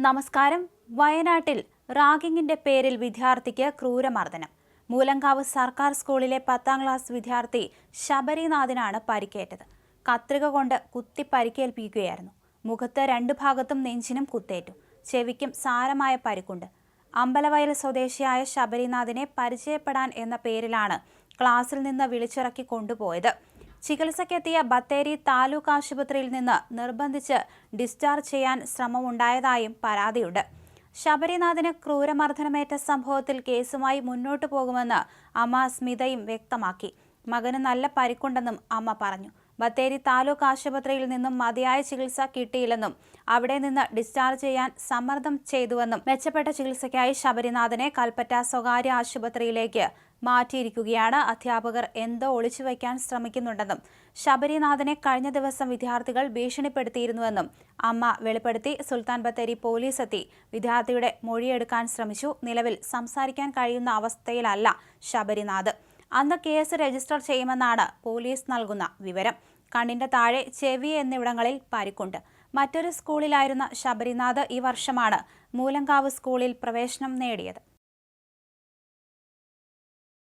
നമസ്കാരം. വയനാട്ടിൽ റാഗിങ്ങിന്റെ പേരിൽ വിദ്യാർത്ഥിക്ക് ക്രൂരമർദ്ദനം. മൂലങ്കാവ് സർക്കാർ സ്കൂളിലെ പത്താം ക്ലാസ് വിദ്യാർത്ഥി ശബരിനാഥിനാണ് പരിക്കേറ്റത്. കത്രിക കൊണ്ട് കുത്തി പരിക്കേൽപ്പിക്കുകയായിരുന്നു. മുഖത്ത് രണ്ടു ഭാഗത്തും നെഞ്ചിനും കുത്തേറ്റു. ചെവിക്കും സാരമായ പരിക്കുണ്ട്. അമ്പലവയൽ സ്വദേശിയായ ശബരിനാഥിനെ പരിചയപ്പെടാൻ എന്ന പേരിലാണ് ക്ലാസ്സിൽ നിന്ന് വിളിച്ചിറക്കി കൊണ്ടുപോയത്. ചികിത്സയ്ക്കെത്തിയ ബത്തേരി താലൂക്ക് ആശുപത്രിയിൽ നിന്ന് നിർബന്ധിച്ച് ഡിസ്ചാർജ് ചെയ്യാൻ ശ്രമമുണ്ടായതായും പരാതിയുണ്ട്. ശബരിനാഥിന് ക്രൂരമർദ്ദനമേറ്റ സംഭവത്തിൽ കേസുമായി മുന്നോട്ടു പോകുമെന്ന് അമ്മ സ്മിതയും വ്യക്തമാക്കി. മകന് നല്ല പരിക്കുണ്ടെന്നും അമ്മ പറഞ്ഞു. ബത്തേരി താലൂക്ക് ആശുപത്രിയിൽ നിന്നും മതിയായ ചികിത്സ കിട്ടിയില്ലെന്നും അവിടെ നിന്ന് ഡിസ്ചാർജ് ചെയ്യാൻ സമ്മർദ്ദം ചെയ്തുവെന്നും മെച്ചപ്പെട്ട ചികിത്സയ്ക്കായി ശബരിനാഥനെ കൽപ്പറ്റ സ്വകാര്യ ആശുപത്രിയിലേക്ക് മാറ്റിയിരിക്കുകയാണ്. അധ്യാപകർ എന്തോ ഒളിച്ചു വയ്ക്കാൻ ശ്രമിക്കുന്നുണ്ടെന്നും ശബരിനാഥനെ കഴിഞ്ഞ ദിവസം വിദ്യാർത്ഥികൾ ഭീഷണിപ്പെടുത്തിയിരുന്നുവെന്നും അമ്മ വെളിപ്പെടുത്തി. സുൽത്താൻ ബത്തേരി പോലീസ് എത്തി. വിദ്യാർത്ഥിയുടെ മൊഴിയെടുക്കാൻ ശ്രമിച്ചു. നിലവിൽ സംസാരിക്കാൻ കഴിയുന്ന അവസ്ഥയിലല്ല ശബരിനാഥ്. അന്ന് കേസ് രജിസ്റ്റർ ചെയ്യുമെന്നാണ് പോലീസ് നൽകുന്ന വിവരം. കണ്ണിന്റെ താഴെ ചെവി എന്നിവിടങ്ങളിൽ പരിക്കുണ്ട്. മറ്റൊരു സ്കൂളിലായിരുന്ന ശബരിനാഥ് ഈ വർഷമാണ് മൂലങ്കാവ് സ്കൂളിൽ പ്രവേശനം നേടിയത്.